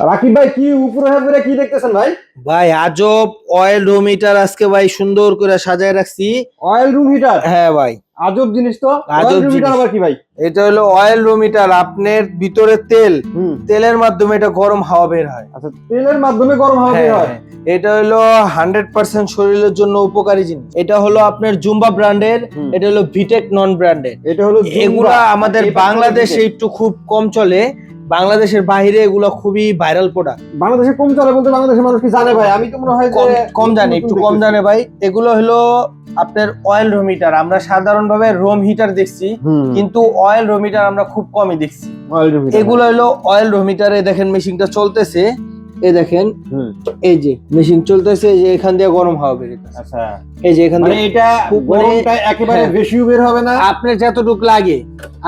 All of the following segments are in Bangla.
রাকিব ভাই কি উপরে কি দেখতেছেন ভাই? ভাই আজব অয়েল রুম হিটার আজকে ভাই সুন্দর করে সাজায় রাখছি। অয়েল রুম হিটার হ্যাঁ ভাই। আজব জিনিস তো। আজব জিনিস। আবার কি ভাই? এটা হলো অয়েল রুম হিটার আপনার ভিতরে তেল। তেলের মাধ্যমে এটা গরম হাওয়া বের হয়। আচ্ছা তেলের মাধ্যমে গরম হাওয়া বের হ্যাঁ, হয়? হ্যাঁ। এটা হলো হান্ড্রেড পার্সেন্ট শরীরের জন্য উপকারী জিনিস। এটা হলো আপনার জুম্বা ব্র্যান্ডের এটা হলো ভিটেক নন ব্র্যান্ডেড এটা হলো এগুলা আমাদের বাংলাদেশে একটু খুব কম চলে। বাংলাদেশের বাইরে এগুলো খুবই ভাইরাল প্রোডাক্ট বাংলাদেশে কম চলে বলতে বাংলাদেশের মানুষ কি জানে ভাই? আমি তো মনে হয় যে কম জানি একটু কম জানে ভাই। এগুলো হলো আপনার অয়েল রুম হিটার আমরা সাধারণভাবে রোম হিটার দেখছি কিন্তু অয়েল রুম হিটার আমরা খুব কমই দেখছি। এগুলো হলো অয়েল রুম হিটারে দেখেন মেশিনটা চলতেছে। এই দেখেন এই যে মেশিন চলতেছে এই যে এখান দিয়ে গরম হাওয়া বেরোতেছে আচ্ছা। এই যে এখান মানে দিয়ে এটা খুব গরমটা একেবারে হ্যাঁ। বেশিও বের হবে না? আপনার যতটুক লাগে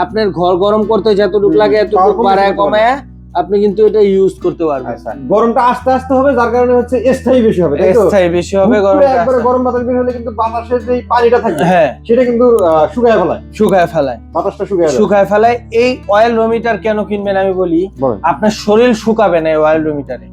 আপনার ঘর গরম করতে যতটুক লাগে এতটুক powerful বাড়ায় কমায় আপনি কিন্তু এটা ইউজ করতে পারবেন। আচ্ছা। গরমটা আস্তে আস্তে হবে যার কারণে হচ্ছে স্থায়ী বেশি হবে স্থায়ী বেশি হবে গরমটা একবারে গরম বাতাস বের হলে কিন্তু বাতাসের যে পানিটা থাকে হ্যাঁ। সেটা কিন্তু শুকায় ফেলায়। শুকায় ফেলায়। বাতাসটা শুকায় শুকায় ফেলায়। এই অয়েল রোমিটার কেন কিনবেন আমি বলি আপনার শরীর শুকাবে না এই অয়েল রোমিটারে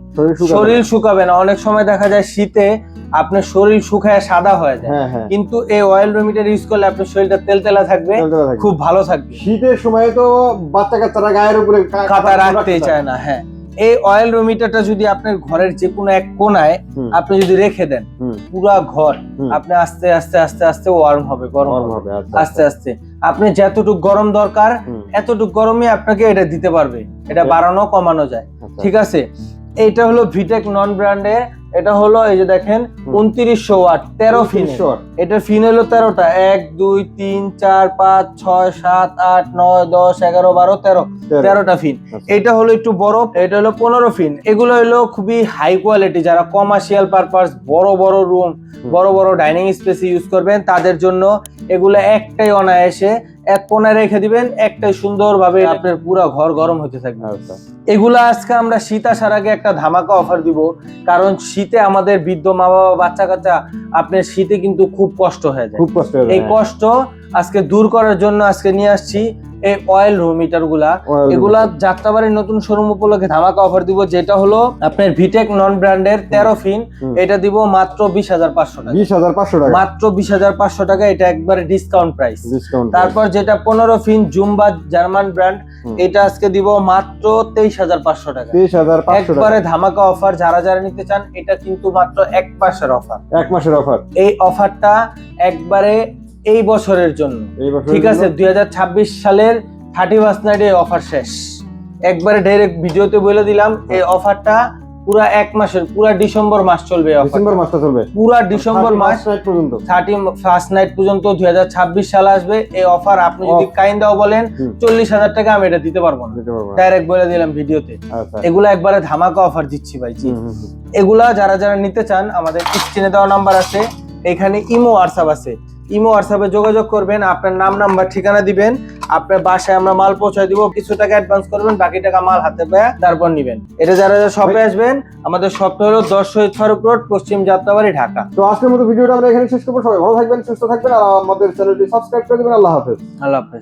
শরীর শুকাবে না। অনেক সময় দেখা যায় শীতে আপনার শরীর শুকায় সাদা হয়ে যায়। হ্যাঁ হ্যাঁ। কিন্তু এই অয়েল রোমিটার ইউজ করলে আপনার শরীরটা তেলতেলা থাকবে। খুব ভালো থাকবে। শীতের সময় তো বাচ্চা কাচ্চারা গায়ের উপরে কা- কাটা রাখতেই রাখতে চায় না হ্যাঁ। এই অয়েল রোমিটারটা যদি আপনার ঘরের যে কোনো এক কোনায় আপনি যদি রেখে দেন পুরা ঘর আপনি আস্তে আস্তে আস্তে আস্তে ওয়ার্ম হবে গরম হবে। আচ্ছা আস্তে আস্তে। আপনি যতটুক গরম দরকার এতটুক গরমে আপনাকে এটা দিতে পারবে। এটা বাড়ানো কমানো যায়। আচ্ছা। ঠিক আছে? এইটা হলো ভিটেক নন ব্র্যান্ডে এটা হলো এই যে দেখেন উনত্রিশশো ওয়াট তেরো ফিন. এটার ফিন হলো তেরোটা এক দুই তিন চার পাঁচ ছয় সাত আট নয় দশ এগারো বারো তেরো তেরো। তেরোটা ফিন আচ্ছা। এটা হলো একটু বড় এটা হলো পনেরো ফিন এগুলো হলো খুবই হাই কোয়ালিটি যারা কমার্শিয়াল পারপাস বড় বড় রুম বড় বড় ডাইনিং স্পেস ইউজ করবেন তাদের জন্য এগুলো একটাই অনায়াসে এক কোনায় রেখে দিবেন একটাই সুন্দরভাবে আপনার পুরো ঘর গরম হতে থাকবে আচ্ছা। এগুলো আজকে আমরা শীত আসার আগে একটা ধামাকা অফার দিব কারণ শীতে আমাদের বৃদ্ধ মা বাবা বাচ্চা কাচ্চা আপনার শীতে কিন্তু খুব কষ্ট হয়ে যায় খুব কষ্ট এই। কষ্ট আজকে দূর করার জন্য আজকে নিয়ে আসছি এই অয়েল রুম হিটারগুলা এগুলা যাত্রাবাড়ির নতুন শোরুম উপলক্ষে ধামাকা অফার দিব যেটা হলো আপনার ভিটেক নন ব্র্যান্ডের তেরো ফিন এটা দিব মাত্র বিশ হাজার পাঁচশো টাকা। বিশ হাজার পাঁচশো টাকা। মাত্র বিশ হাজার পাঁচশো টাকা এটা একবারে ডিসকাউন্ট প্রাইস তারপর যেটা পনেরো ফিন জুম্বা জার্মান ব্র্যান্ড এটা আজকে দিব মাত্র তেইশ হাজার পাঁচশো টাকা। তেইশ হাজার একবারে ধামাকা অফার যারা যারা নিতে চান এটা কিন্তু মাত্র এক মাসের অফার এক মাসের অফার এই অফারটা একবারে এই বছরের জন্য। ঠিক আছে দুই হাজার ছাব্বিশ সালের থার্টি ফার্স্ট নাইট এই অফার শেষ। একবারে ডাইরেক্ট ভিডিওতে বলে দিলাম এই অফারটা পুরা এক মাসের পুরা ডিসেম্বর মাস চলবে ডিসেম্বর মাসটা চলবে? পুরা ডিসেম্বর মাস পর্যন্ত? থার্টি ফার্স্ট নাইট পর্যন্ত দুই সাল আসবে এই অফার আপনি যদি Off. কাইন্দাও বলেন চল্লিশ হাজার টাকা আমি এটা দিতে পারব না। ডাইরেক্ট বলে দিলাম ভিডিওতে। আচ্ছা। এগুলা একবারে ধামাকা অফার দিচ্ছি ভাই জি। এগুলা যারা যারা নিতে চান আমাদের স্ক্রিনে দেওয়া নাম্বার আছে এখানে ইমো হোয়াটসঅ্যাপ আছে। ইমো হোয়াটসঅ্যাপে যোগাযোগ করবেন আপনার নাম নাম্বার ঠিকানা দিবেন আপনার বাসায় আমরা মাল পৌঁছায় দিব কিছু টাকা অ্যাডভান্স করবেন বাকি টাকা মাল হাতে পেয়ে তারপর নিবেন। এটা যারা যারা শপে আসবেন আমাদের শপটা হলো দশ শহীদ ফারুক রোড পশ্চিম যাত্রাবাড়ি ঢাকা। তো আজকের মতো ভিডিওটা আমরা এখানে শেষ করব। সবাই ভালো থাকবেন সুস্থ থাকবেন আর আমাদের চ্যানেলটি সাবস্ক্রাইব করে দেবেন। আল্লাহ হাফেজ। আল্লাহ হাফেজ।